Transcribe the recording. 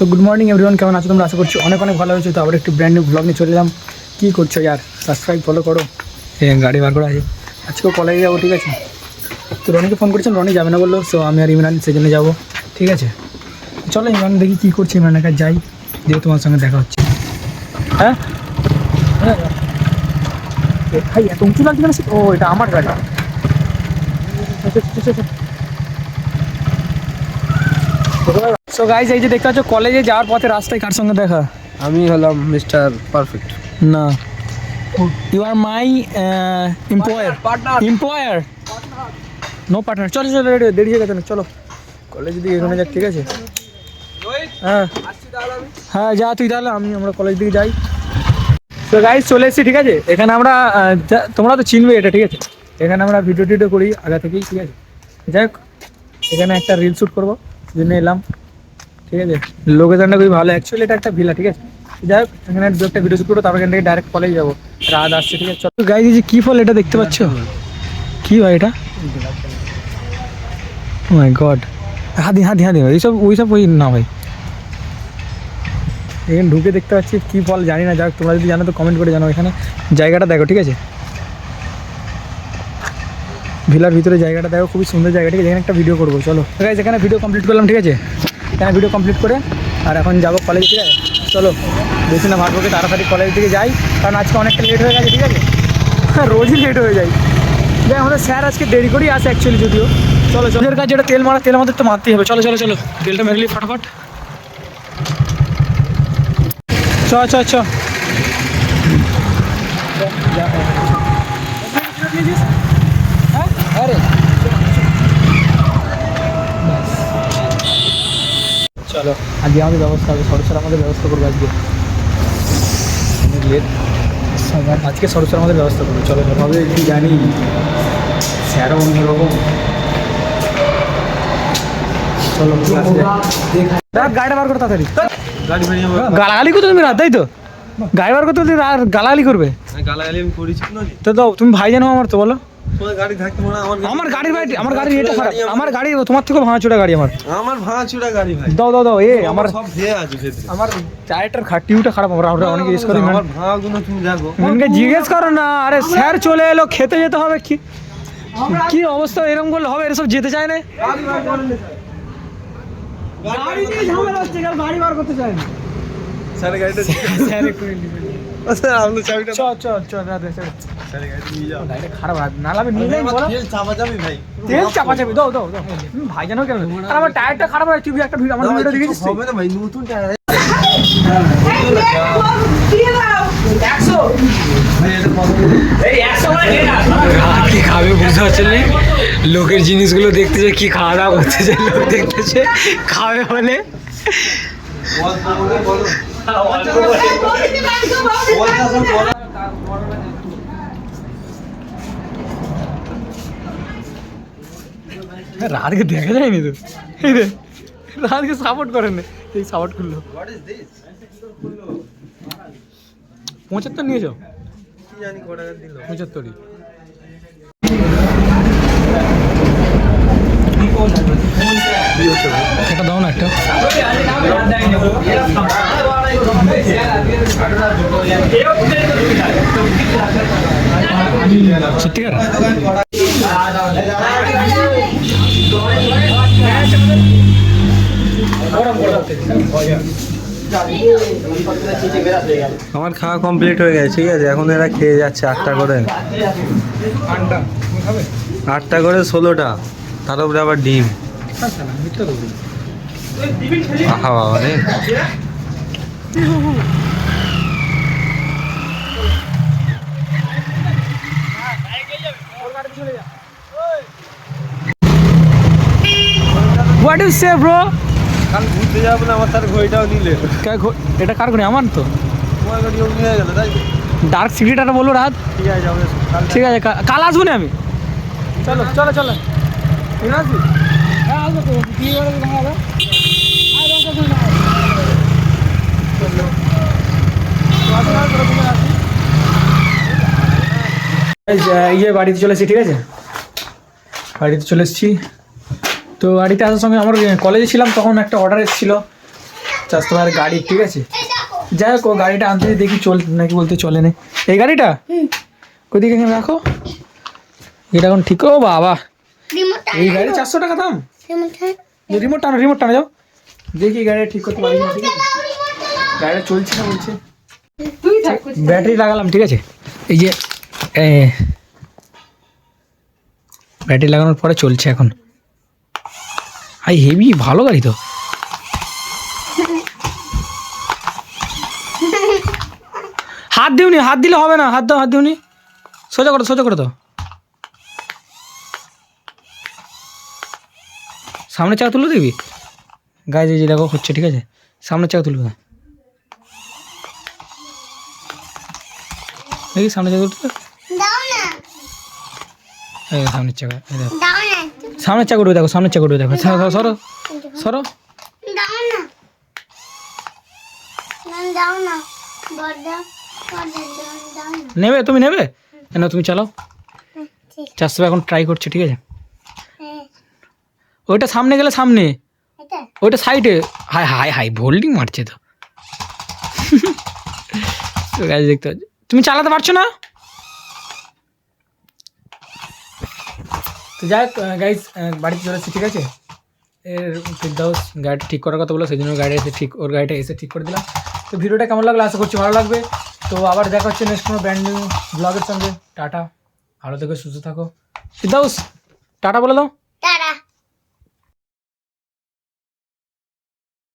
So good morning everyone কেমন আছো তোমরা? আশা করছি অনেক অনেক ভালো হয়েছে তো আবার একটি ব্র্যান্ড নিউ ব্লগ নিয়ে চলে এলাম। কী করছ ইয়ার সাবস্ক্রাইব ফলো করো। হ্যাঁ গাড়ি বার করা আছে। আজকেও কলেজে যাব, ঠিক আছে? তো রনিকে ফোন করেছেন রনি যাবে না বলল। সো আমি আর ইমরান সেই জন্য যাব, ঠিক আছে? চলো ইমরান দেখি কী করছে। ইমরানের কাছে যাই, দিয়ে তোমার সঙ্গে দেখা হচ্ছে। হ্যাঁ? হ্যাঁ ভাই, এত উঁচু লাগছে কেন ও, এটা আমার গাড়ি। সো গাইজ এই যে দেখতে পাচ্ছ কলেজে যাওয়ার পথে রাস্তায় কার সঙ্গে দেখা? আমি হলাম মিস্টার পারফেক্ট না। You are my employer employer no partner চলো চলো রেডি দেরি হয়ে গেছে না চলো। কলেজ দিকে এখানে যাক ঠিক আছে? হ্যাঁ। হ্যাঁ যা তুই তাহলে আমি আমরা কলেজ দিকে যাই। তো গাইজ চলে এসেছি ঠিক আছে? এখানে আমরা তোমরা তো চিনবে এটা ঠিক আছে? এখানে আমরা ভিডিও টিডিও করি আগে থেকেই ঠিক আছে? যাই হোক এখানে একটা রিল শ্যুট করব জন্য এলাম। ঠিক আছে? লোকেশনটা খুবই ভালো। অ্যাকচুয়ালি এটা একটা ভিলা ঠিক আছে? যাই হোক এখানে দু একটা ভিডিও শ্যুট করব তারপর এখান থেকে ডাইরেক্ট কলেজ যাব। রাত আসছে ঠিক আছে? চলো। এই যে কী ফল এটা দেখতে পাচ্ছ? কি ভাই এটা? মাই গড হাদি হাদি হাদি এইসব ওইসব ওই না ভাই। এখানে ঢুকে দেখতে পাচ্ছি কী ফল জানি না। যাক তোমরা যদি জানো তো কমেন্ট করে জানো এখানে। জায়গাটা দেখো ঠিক আছে? ভিলার ভিতরে জায়গাটা দেখো খুবই সুন্দর জায়গা ঠিক আছে? এখানে একটা ভিডিও করব চলো। গাইজ এখানে ভিডিও কমপ্লিট করলাম ঠিক আছে? এখানে ভিডিও কমপ্লিট করে আর এখন যাব কলেজ ঠিক আছে চলো বেশি না ভাববো তাড়াতাড়ি কলেজ থেকে যাই, কারণ আজকে অনেকটা লেট হয়ে গেছে, ঠিক আছে? হ্যাঁ রোজই লেট হয়ে যায়। যাই আমাদের স্যার আজকে দেরি করেই আসে অ্যাকচুয়ালি যদিও। চলো চলো। এর কাছে যেটা তেল মারা তেল আমাদের তো মারতেই হবে। চলো চলো চলো। তেলটা মেরলি ফটাফট। চ চ চ আরে চলো আজকে আমাদের ব্যবস্থা হবে সরস্বর আমাদের ব্যবস্থা করব আজকে। লেট। আজকে সরস্বর আমাদের ব্যবস্থা করব চলো হবে কি জানি স্যারও অন্যরকম। চলো। গাড়িটা বার করো তাড়াতাড়ি। গাড়ি গালাগালি করতে তুমি রাত তাই তো? গাড়ি বার করতে তুমি রা- গালাগালি করবে। গালাগালি আমি করেছি। তো দাও তুমি ভাই জানো আমার তো বলো। গাড়ি থাকতে মানে আমার আমার গাড়ির বাড়ি আমার গাড়ির এটা খারাপ। আমার গাড়ি তোমার থেকেও ভাঙাচোরা গাড়ি আমার। আমার ভাঙা গাড়ি ভাই। দাও দাও দাও এ আমার সব ধেয়ে আছে আমার টায়ারটার খা খারাপ আমরা আমরা অনেক ইউজ করি আমার ভাঙা তুমি দেখো। মনকে জিজ্ঞেস করো না আরে স্যার চলে এলো খেতে যেতে হবে কি? কি অবস্থা এরকম করলে হবে এরা সব যেতে চায় না? গাড়ি নিয়ে ঝামেলা হচ্ছে গাড়ি বার করতে চায় না। স্যার গাড়িটা স্যার একটু স্যার আপনি চাবিটা চ চ চ দাদা স্যার। স্যার গাড়িটা নিয়ে যাও। গাড়িটা খারাপ আর না নিয়ে যাই বলো। তেল চাপা যাবে ভাই। তেল চাপা চাপি দাও দাও দাও। ভাই জানো কেন? আর আমার টায়ারটা খারাপ হয় একটা ভিডিও আমার না ভিডিও দেখেছিস হবে না ভাই নতুন টায়ার কি খাবে বুঝতে পারছেন না? লোকের জিনিসগুলো দেখতেছে কি খাওয়া দাওয়া করতেছে লোক দেখতেছে খাবে বলে। রাতকে দেখা যায়নি তো? এই রে রাতকে সাপোর্ট করেন এই সাপোর্ট করল। পঁচাত্তর নিয়ে যাও পঁচাত্তরই। এটা দাও না একটা। আমার খাওয়া কমপ্লিট হয়ে গেছে, ঠিক আছে? এখন এরা খেয়ে যাচ্ছে আটটা করে। আটটা করে ষোলোটা, তার উপরে আবার ডিম। আহা বাবা রে। হোয়াট ইউ সে ব্রো কাল ঘুরতে যাব না আমার তার ঘড়িটাও নিলে। এটা কার করে আমার তো। তোমার নিয়ে গেল তাই ডার্ক সিক্রেটটা বলো রাত। ঠিক আছে যাবে ঠিক আছে কাল আসব না আমি? চলো চলো চলো। আছে। হ্যাঁ আসব তো কি করে ইয়ে বাড়িতে চলে এসেছি ঠিক আছে? বাড়িতে চলে এসেছি। তো বাড়িতে আসার সঙ্গে আমার কলেজে ছিলাম তখন একটা অর্ডার এসেছিল। চাষতে পারে গাড়ি ঠিক আছে? যাই হোক গাড়িটা আনতে দেখি চল নাকি বলতে চলে না। এই গাড়িটা? এখানে রাখো। এটা এখন ঠিক ও বাবা। এই গাড়ি চারশো টাকা দাম? রিমোট টানো রিমোট টানো যাও। দেখি গাড়িটা ঠিক করতে পারি ঠিক আছে? গাড়িটা চলছে না বলছে? ব্যাটারি লাগালাম ঠিক আছে? এই যে ব্যাটারি লাগানোর পরে চলছে এখন। আই হেভি ভালো গাড়ি তো। হাত দিওনি হাত দিলে হবে না হাত দাও হাত দিওনি। সোজা করো সোজা করো তো। সামনে চাকা তুলে দিবি? গায়ে যে দেখো হচ্ছে ঠিক আছে? সামনে চাকা তুলবে না। দেখি সামনে চাকা না। এই সামনের চাকা এই দেখো। দাও না। সামনের চাকা উঠবে দেখো সামনের চাকা উঠবে দেখো। সরো সরো, সরো নেবে? তুমি নেবে? না তুমি চালাও। হ্যাঁ, চারশো এখন ট্রাই করছে ঠিক আছে? হ্যাঁ। ওইটা সামনে গেলে সামনে। ওইটা সাইডে হাই হাই হাই ভোল্ডিং মারছে তো। তো গাছ দেখতে পাচ্ছি? তুমি চালাতে পারছ না? তো যাই হোক গাইজ বাড়িতে চলে ঠিক আছে? এর ফিরদাউস গাড়িটা ঠিক করার কথা বলো সেই জন্য গাড়ি এসে ঠিক ওর গাড়িটা এসে ঠিক করে দিলাম। তো ভিডিওটা কেমন লাগল? আশা করছি ভালো লাগবে। তো আবার দেখা হচ্ছে নেক্সট কোনো ব্র্যান্ড নিউ ব্লগের সঙ্গে। টাটা। ভালো থেকো, সুস্থ থাকো। ফিরদাউস, টাটা বলে দাও।